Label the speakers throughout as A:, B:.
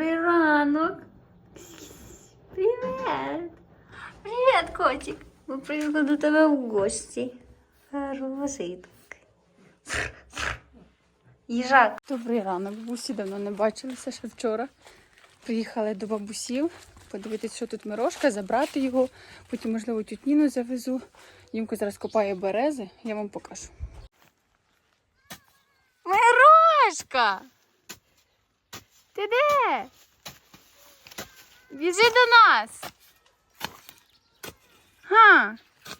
A: Добрий ранок. Привіт. Привіт, котик. Ми прийшли до тебе в гості. Хороший. Їжак.
B: Добрий ранок. Бабусі давно не бачилися ще вчора. Приїхали до бабусів, подивитися, що тут Мирошка, забрати його. Потім, можливо, тютніну завезу. Дімко зараз копає берези, я вам покажу. Мирошка! Ти де? Біжи до нас. Га.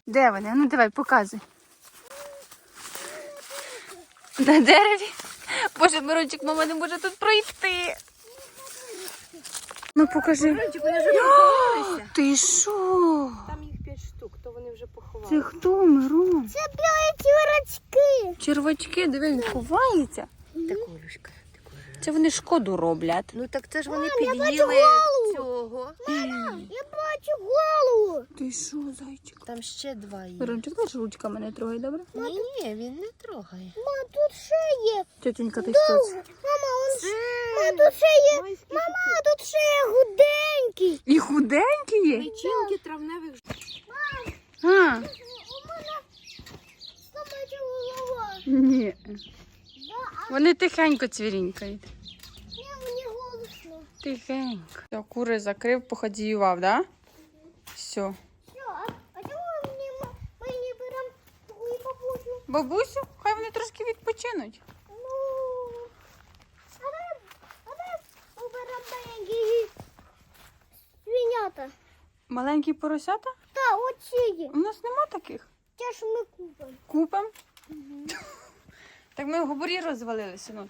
B: Де вони? Ну давай, показуй. На дереві. Боже, Мирончик, мама не може тут пройти. Ну покажи.
C: вони вже поховалися.
B: Ти що?
C: Там їх п'ять штук, то вони вже поховали.
B: Це хто, Мирон?
A: Це білі тюрочки.
B: Червачки, диви, він ховається.
C: Таку Люшка, таку.
B: Це вони шкоду роблять.
C: Ну так це ж вони під'їли цього.
A: Я бачу голову.
B: Ти що, зайчик?
C: Там ще два є.
B: Мирончик, знаєш, ручка мене трогай, добре?
C: Ні, ні, він не трогає.
A: Ма, тут ще є.
B: Тетенька, ти що? це?
A: Мама, он... Ма, тут ще є. Мама, тут ще є гуденький.
B: І худенькі є?
C: Личинки травневих
B: А,
A: У мене сломача голова.
B: ні. Вони тихенько цвірінькають.
A: Ні, мені голосно.
B: Тихенько. Все, кури закрив, походіював, так? да? Все.
A: Бабусю?
B: Бабусю, хай вони трошки відпочинуть.
A: Ну, а ми, а уберемо маленькі свинята.
B: Маленькі поросята?
A: Та, оці є.
B: У нас нема таких.
A: Те, що ми купимо.
B: Купим. Так ми в гоборі розвалилися. Ну.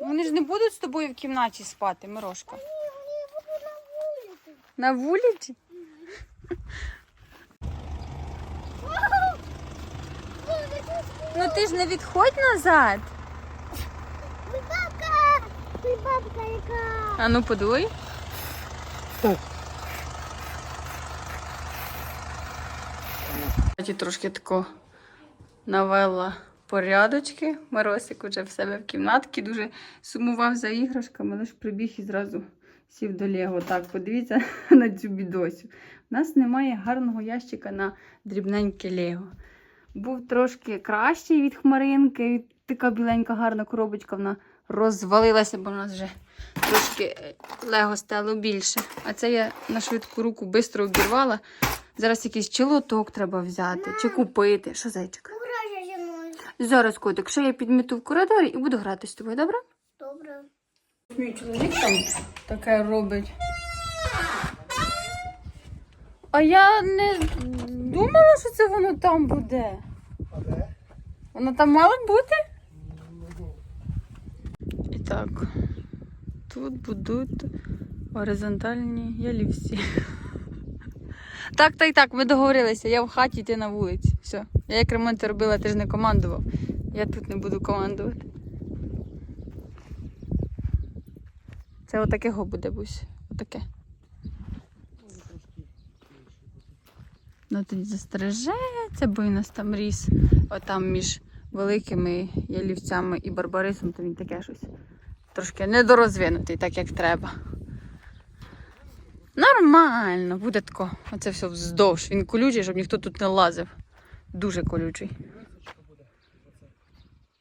A: Ну,
B: Вони ж не будуть з тобою в кімнаті спати, Мирошка.
A: ні, вони будуть на вулиці.
B: На вулиці? Ну ти ж не відходь назад.
A: Ой, бабка! Ой, бабка яка!
B: А ну подуй. Трошки тако навела порядочки. Моросик уже в себе в кімнатці дуже сумував за іграшками, лише прибіг і зразу сів до Лего. Так, подивіться на цю бідосю. У нас немає гарного ящика на дрібненьке Лего. Був трошки кращий від хмаринки. Така біленька гарна коробочка, вона розвалилася, бо в нас вже трошки е, лего стало більше. А це я на швидку руку швидко обірвала. Зараз якийсь чолоток треба взяти чи купити. Що зайчик? Зараз, котик, що я підміту в коридорі і буду грати з тобою, добре?
A: Добре.
B: Мій чоловік там таке робить. А я не думала, що це воно там буде. Воно там мало бути? І так, тут будуть горизонтальні ялівці. Так, так, так, ми договорилися. Я в хаті, ти на вулиці. Все. Я як ремонт робила, ти ж не командував. Я тут не буду командувати. Це отакого буде бусь. Отаке. Ну тоді застережеться, бо він нас там ріс. Отам між великими ялівцями і барбарисом, то він таке щось. Трошки недорозвинутий, так як треба. Нормально, буде тако. Оце все вздовж. Він колючий, щоб ніхто тут не лазив. Дуже колючий.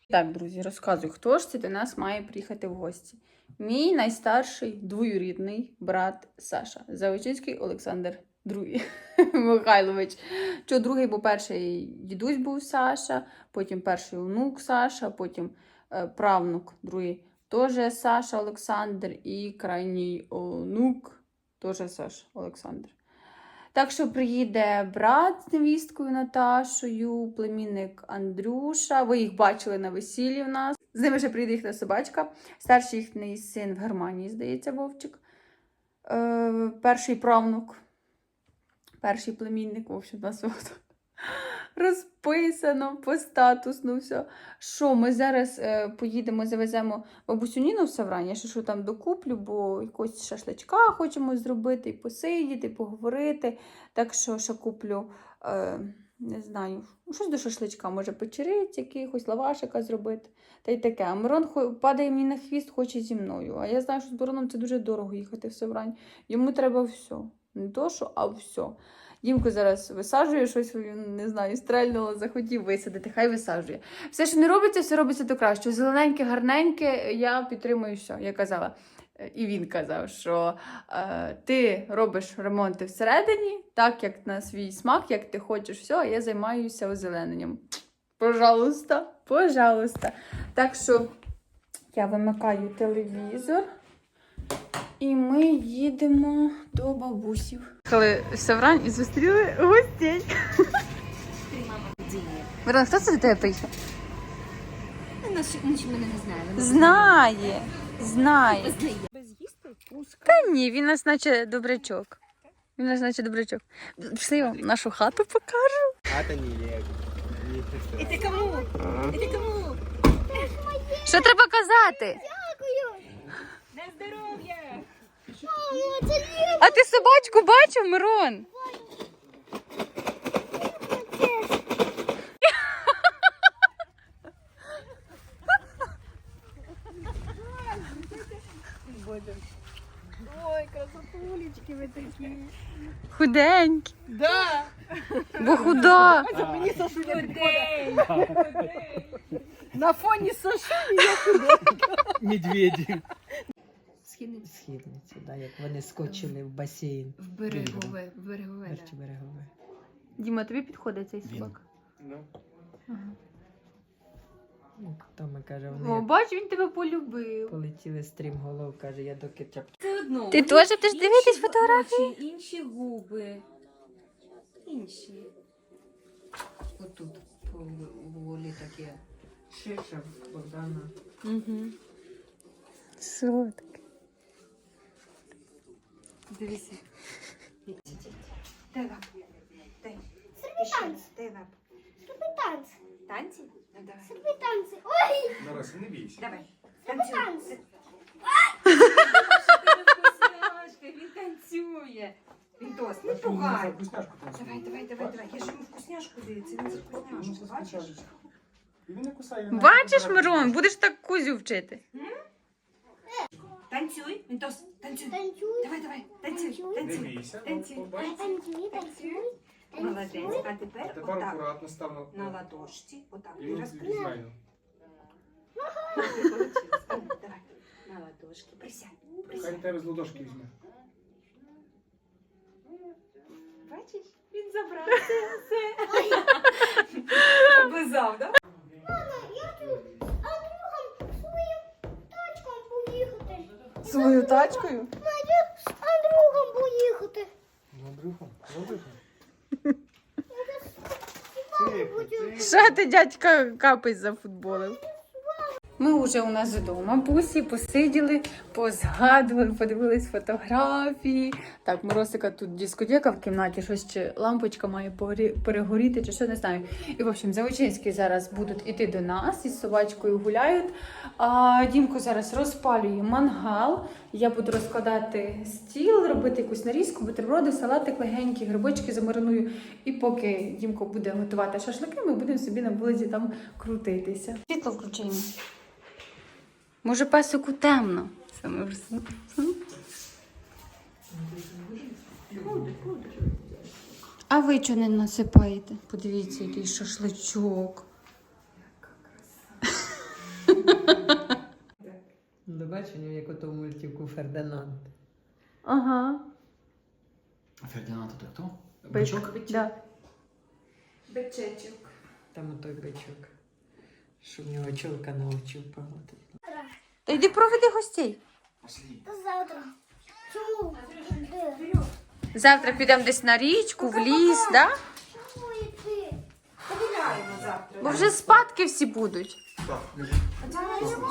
B: Так, друзі, розказую, хто ж це до нас має приїхати в гості. Мій найстарший двоюрідний брат Саша Завойчинський Олександр II Михайлович. Що другий, бо перший дідусь був Саша, потім перший онук Саша, потім е, правнук другий теж Саша Олександр і крайній онук теж Саш Олександр. Так що приїде брат з невісткою Наташою, племінник Андрюша. Ви їх бачили на весіллі в нас. З ними вже приїде їхня собачка. Старший їхній син в Германії, здається, Вовчик. Е, перший правнук, перший племінник, в общем, от розписано по статусну все. Що, ми зараз е, поїдемо, завеземо бабусю Ніну в Саврані, ще що там докуплю, бо якось шашличка хочемо зробити, і посидіти, і поговорити. Так що ще куплю е, не знаю, щось до шашличка, може печериць, якихось лавашика зробити. Та й таке. А Мирон падає мені на хвіст, хоче зі мною. А я знаю, що з Мироном це дуже дорого їхати в Севрань. Йому треба все. Не то, що, а все. Дімко зараз висаджує щось, він не знаю, стрельнуло, захотів висадити, хай висаджує. Все, що не робиться, все робиться до кращого. Зелененьке, гарненьке, я підтримую все. Я казала. І він казав, що е, ти робиш ремонти всередині, так як на свій смак, як ти хочеш, все, а я займаюся озелененням. Пожалуйста, пожалуйста. Так що я вимикаю телевізор. І ми їдемо до бабусів. Коли в Саврань і зустріли гостей. Мирон, хто це до тебе приїхав?
A: Наче мене не знає.
B: Знає, знає. Та ні, він нас наче добрячок. Він нас наче добрячок. Пішли я вам нашу хату покажу.
D: Хата не є.
C: Ти кому? І ти кому?
B: Що треба казати?
C: На здоров'я!
B: А ти собачку бачив, Мирон?
C: Ой, красотулечки ви такі.
B: Худенький.
C: Да.
B: Бо худа.
C: Мені Сашуля підходить. На фоні Сашулі я
D: Медведі.
A: Східниці.
E: Східниці, да, як вони скочили в басейн.
A: В берегове, в берегове. да.
E: Берегове.
B: Діма, тобі підходить цей собак.
D: Ну.
E: Ну, Тома каже,
B: О,
E: вони
B: бач, він тебе полюбив.
E: полетіли стрімголов, каже, я доки чап.
A: Це одно.
B: Ти теж будеш дивитись фотографії?
A: Інші губи. Інші. Отут по волі таке.
E: Шиша Богдана.
B: Угу. Солодке.
A: Дивися. Дай лапу. Дай.
F: танці.
A: Дай лапу.
F: Танці.
A: Танці? Ну, давай.
F: Танці. Ой,
D: Нараз, не бійся.
A: Давай. Танцюй.
F: танці.
A: Вкусняшка, він танцює. Він дос, не пугай.
D: Вкусняшку
A: Давай, давай, давай, давай. Я ж йому вкусняшку даю, це не за вкусняшку, бачиш?
D: І він не кусає. він
B: Бачиш, Мирон, будеш так кузю вчити.
A: Танцюй, Мінтос, танцюй.
F: Танцюй.
A: Давай, давай, танцюй,
D: Не
A: танцюй.
D: бійся.
A: Танцюй.
F: Танцюй, танцюй.
A: Молодець. А
D: А
A: тепер
D: тепер
A: отак.
D: акуратно став на,
A: На ладошці. Отак.
D: І
A: І розкрив.
D: знає.
A: Давай. На ладошки. Присядь.
D: Хай
A: Присядь.
D: тебе з ладошки візьме.
A: Бачиш? Він забрав все. все. Облизав, да?
F: Я тут а другом своїм тачком поїхати.
B: Свою тачкою?
F: Маю з Андрюхом поїхати.
D: З Андрюхом? ну, Андрюха.
B: Що ти, дядька, капець зафутболив? Ми вже у нас вдома, бусі, посиділи, позгадували, подивились фотографії. Так, Моросика тут дискотека в кімнаті, щось чи лампочка має перегоріти, чи що не знаю. І, в общем, Завочинські зараз будуть іти до нас із собачкою гуляють. А Дімко зараз розпалює мангал. Я буду розкладати стіл, робити якусь нарізку, бутерброди, салатик легенький, грибочки замариную. І поки Дімко буде готувати шашлики, ми будемо собі на вулиці там крутитися. Світло включимо. Може, песику темно. Саме вже. А ви чого не насипаєте? Подивіться, який шашличок.
E: До бачення, як у тому мультику Фердинанд.
B: Ага.
G: Фердинанд это кто?
B: Бик.
G: Бычок?
B: Да.
A: Бичечок.
E: Там той бичок. Що в нього чолка навчив погладити.
B: Та йди проведи гостей.
F: Завтра. Чому? Де?
B: Завтра підемо десь на річку, в ліс, да?
F: Чому йти?
A: Погуляємо завтра.
B: Бо вже спадки всі будуть.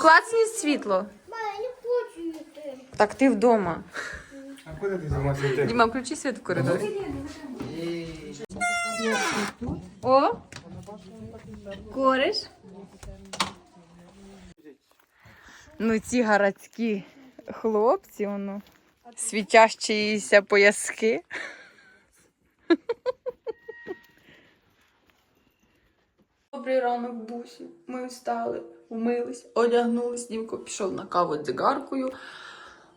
B: Клацні світло.
F: Мама, я не хочу йти.
B: Так ти вдома.
D: А куди ти? Ти?
B: Діма, включи світ в коридорі. О! Кориш. Ну, ці городські хлопці, воно, світящіся пояски. Добрий ранок, бусі. Ми встали, вмились, одягнулись. Дімко пішов на каву цигаркою.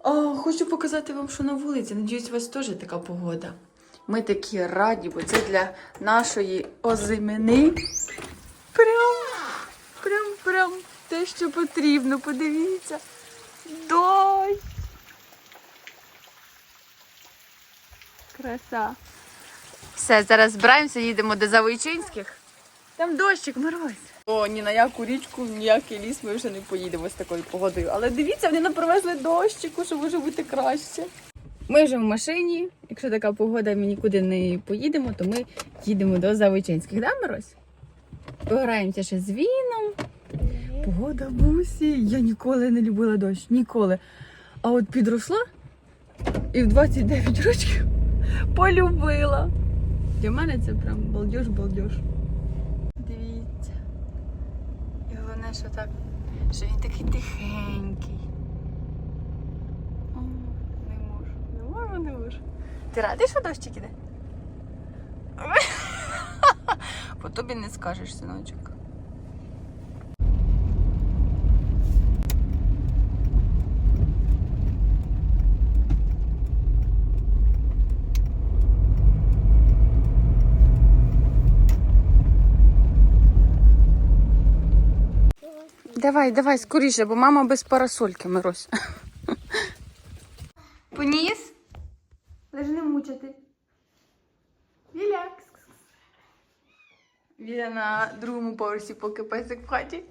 B: А, хочу показати вам, що на вулиці. Надіюсь, у вас теж така погода. Ми такі раді, бо це для нашої озимини. Прям, прям, прям те, що потрібно. Подивіться. Дощ. Краса. Все, зараз збираємося, їдемо до Завойчинських. Там дощик, мороз. О, ні на яку річку, ніякий ліс ми вже не поїдемо з такою погодою. Але дивіться, вони нам привезли дощику, що може бути краще. Ми вже в машині. Якщо така погода, ми нікуди не поїдемо, то ми їдемо до Завойчинських, да, Мороз? Пограємося ще з віном. Погода бусі. Я ніколи не любила дощ. Ніколи. А от підросла і в 29 років полюбила. Для мене це прям балдеж-балдеж. Дивіться. І головне, що так, що він такий тихенький. О, не можу, не можу, не можу. Ти радий, що дощик іде? По тобі не скажеш, синочок. Давай, давай, скоріше, бо мама без парасольки, Мирось. Поніс? Лиш не мучити. Віля. Віля на другому поверсі, поки песик в хаті.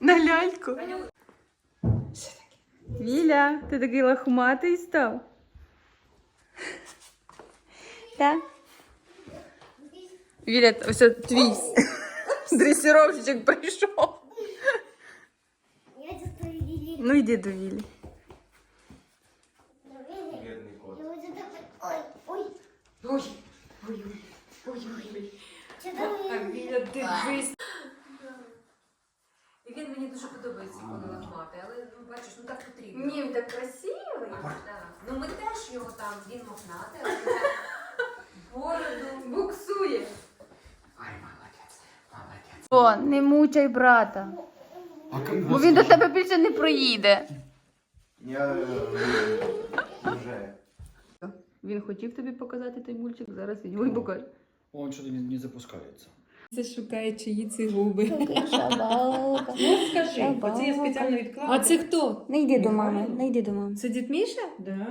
F: На ляльку.
B: на ляльку. Віля, ти такий лахматий став. Так? Віля, ось от твій дресіровщик прийшов.
F: Я.
B: Ну йди до Вілі.
F: Ой, ой.
E: Ой, ой, ой, ой, Віля, дивись.
C: І він мені дуже подобається, коли лахматий, але ну, бачиш, ну так потрібно.
B: Ні, так красивий.
C: Так. Ну ми теж його там, він мохнатий, але бороду.
B: Буксує. О, не мучай брата.
G: А
B: Бо він до тебе більше не проїде.
D: Я е, вже.
B: Він хотів тобі показати той мультик, зараз він його й покаже.
G: Он что-то не, не запускается.
B: Це шукає чиї ці губи.
E: Ну скажи, оце я спеціально відклала.
C: А це хто?
A: Не йди до мами, не йди до мами.
C: Це дід Міша?
E: Да.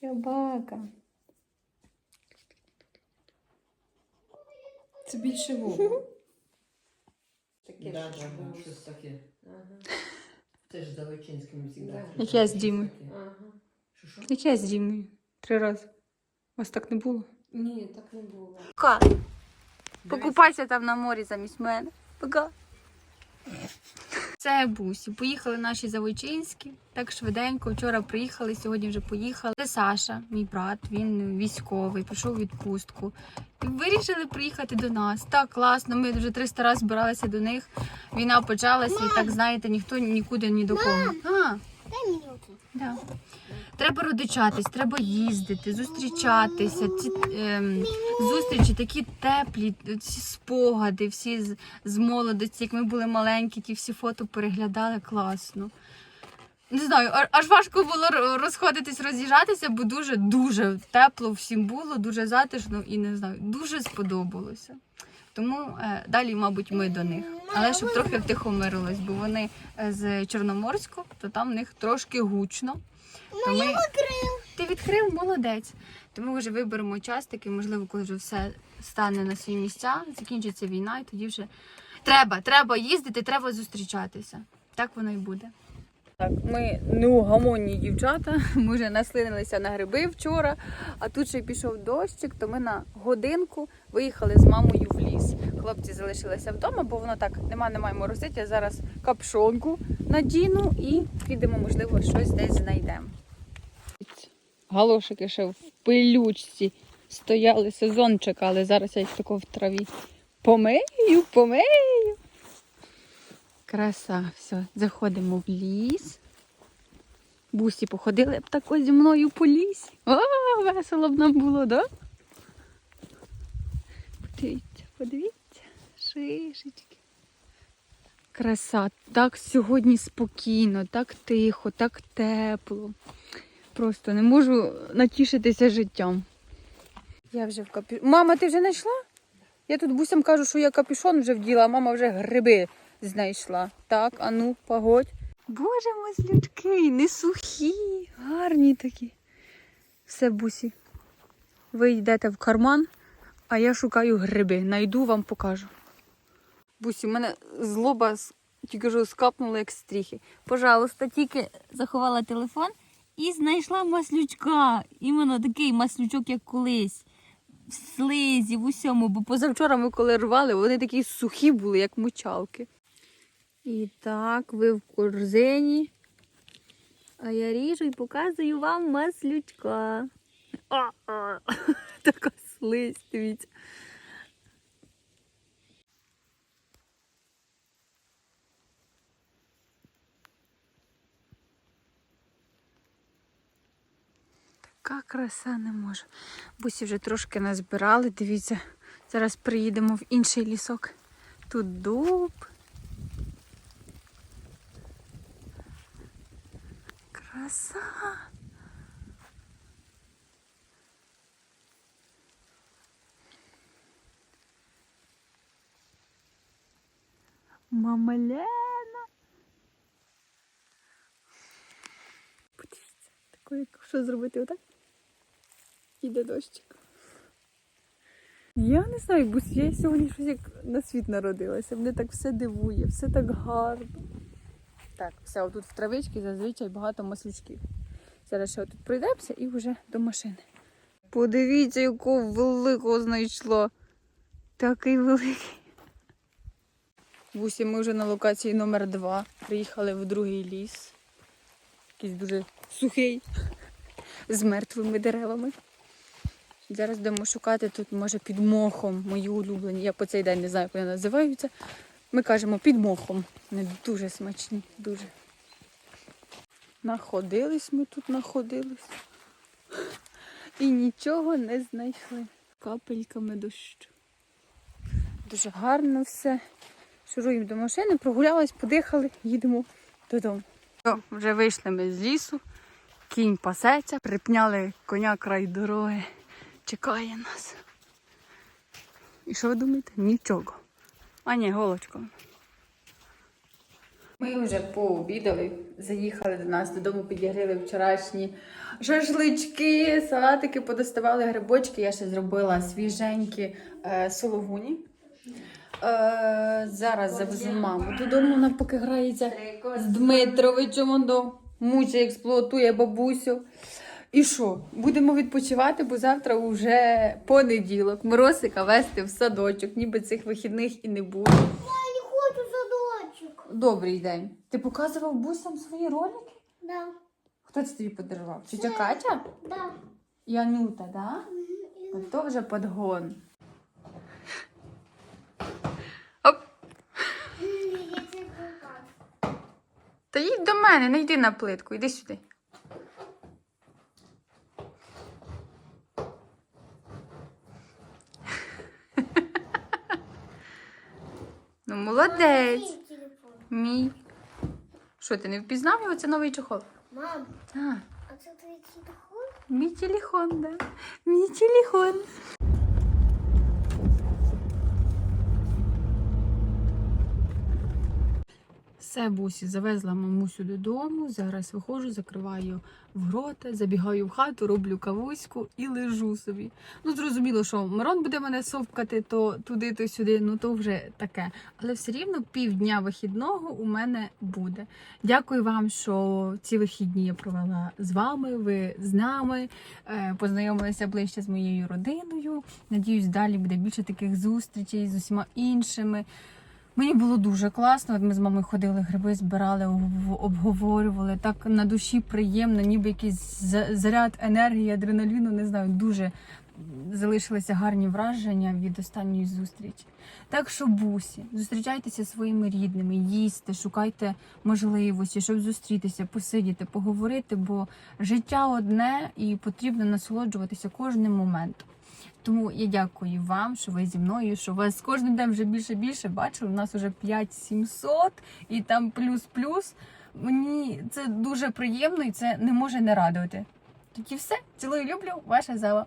A: Собака.
C: Це більше Вова.
E: Таке да, да, да, щось таке. Це ж за Личинським завжди.
B: Як я з Дімою.
C: Ага.
E: Що, що?
B: Як я з Дімою? Три рази. У вас так не було?
C: Ні, так не було.
B: Пока. Покупайся там на морі замість мене. Пока. Це бусі. Поїхали наші завойчинські. Так швиденько. Вчора приїхали, сьогодні вже поїхали. Це Саша, мій брат. Він військовий, пішов у відпустку. І вирішили приїхати до нас. Так класно. Ми вже 300 разів збиралися до них. Війна почалася, і так знаєте, ніхто нікуди ні до кого. А,
F: Дай мені оце.
B: Да. Треба родичатись, треба їздити, зустрічатися. Ці ем, зустрічі такі теплі, ці спогади, всі з, з молодості, як ми були маленькі, ті всі фото переглядали класно. Не знаю, аж важко було розходитись, роз'їжджатися, бо дуже дуже тепло всім було, дуже затишно і не знаю, дуже сподобалося. Тому е, далі, мабуть, ми до них. Але щоб трохи втихомирилось, бо вони е, з Чорноморську, то там в них трошки гучно. То ми... Ти відкрив, молодець. То ми вже виберемо час такий, можливо, коли вже все стане на свої місця, закінчиться війна, і тоді вже треба, треба їздити, треба зустрічатися. Так воно і буде. Так, ми неугамонні дівчата. Ми вже наслинилися на гриби вчора, а тут ще й пішов дощик, то ми на годинку виїхали з мамою в ліс. Хлопці залишилися вдома, бо воно так нема, немає морозити. Я зараз капшонку надіну і підемо, можливо, щось десь знайдемо. Галошики ще в пилючці стояли, сезон чекали. Зараз я їх тако в траві помию, помию. Краса, все, заходимо в ліс. Бусі походили б тако зі мною по лісі. А, весело б нам було, да? Подивіться, подивіться, шишечки. Краса, так сьогодні спокійно, так тихо, так тепло. Просто не можу натішитися життям. Я вже в капюшон. Мама, ти вже знайшла? Я тут бусям кажу, що я капюшон вже вділа, а мама вже гриби знайшла. Так, а ну, погодь. Боже, маслючки, не сухі, гарні такі. Все, бусі. Ви йдете в карман, а я шукаю гриби. Найду, вам покажу. Бусі, в мене злоба тільки скапнула, як стріхи. Пожалуйста, тільки заховала телефон і знайшла маслючка. Іменно такий маслючок, як колись. В слизі, в усьому. Бо позавчора ми коли рвали, вони такі сухі були, як мочалки. І так, ви в корзині. А я ріжу і показую вам маслючка. А-а, така слизь, дивіться. Така краса не може. Бусі вже трошки назбирали, дивіться. Зараз приїдемо в інший лісок. Тут дуб. Краса. Мама Лена. Подивіться, такої, що зробити отак? Іде дощик. Я не знаю, бо я сьогодні щось як на світ народилася. Мене так все дивує, все так гарно. Так, все, отут в травичці зазвичай багато маслючків. Зараз ще отут пройдемося і вже до машини. Подивіться, якого великого знайшла. Такий великий. Бусі, ми вже на локації номер 2 Приїхали в другий ліс. Якийсь дуже сухий, з мертвими деревами. Зараз будемо шукати тут, може, під мохом мої улюблені. Я по цей день не знаю, як вони називаються. Ми кажемо під мохом. Вони дуже смачні, дуже. Находились ми тут, находились. І нічого не знайшли. Капельками дощу. Дуже гарно все. Шуруємо до машини, прогулялись, подихали, їдемо додому. Вже вийшли ми з лісу, кінь пасеться, припняли коня край дороги. Чекає нас. І що ви думаєте? Нічого. А ні, голочко. Ми вже пообідали, заїхали до нас додому, підігріли вчорашні шашлички, салатики, подоставали грибочки. Я ще зробила свіженькі е, сологуні. Е, зараз завезу маму додому, вона поки грається з Дмитровичем. Он до муче експлуатує бабусю. І що? Будемо відпочивати, бо завтра вже понеділок. Моросика вести в садочок, ніби цих вихідних і не буде.
F: Я не хочу садочок.
B: Добрий день. Ти показував бусям свої ролики?
F: Да,
B: Хто це тобі подарував? Тетя Катя?
F: да.
B: І Анюта, да? От То вже подгон. Оп. Та їдь до мене, не йди на плитку, йди сюди. Молодець.
F: Мій
B: Що, ти не впізнав його? Це новий чохол.
F: Мам,
B: А,
F: а це твій телефон?
B: мій телефон, да. Мій телефон. Все, бусі, завезла мамусю додому. Зараз виходжу, закриваю в рота, забігаю в хату, роблю кавуську і лежу собі. Ну, зрозуміло, що Мирон буде мене совкати то туди, то сюди, ну то вже таке. Але все рівно півдня вихідного у мене буде. Дякую вам, що ці вихідні я провела з вами. Ви з нами е, познайомилися ближче з моєю родиною. Надіюсь, далі буде більше таких зустрічей з усіма іншими. Мені було дуже класно. Ми з мамою ходили, гриби збирали, обговорювали. Так на душі приємно, ніби якийсь заряд енергії, адреналіну, не знаю, дуже залишилися гарні враження від останньої зустрічі. Так що бусі, зустрічайтеся своїми рідними, їсти, шукайте можливості, щоб зустрітися, посидіти, поговорити, бо життя одне і потрібно насолоджуватися кожним моментом. Тому я дякую вам, що ви зі мною, що вас кожним днем вже більше більше. бачили. у нас вже 5700 і там плюс-плюс. Мені це дуже приємно і це не може не радувати. Тільки все. Цілую, люблю, ваша зала.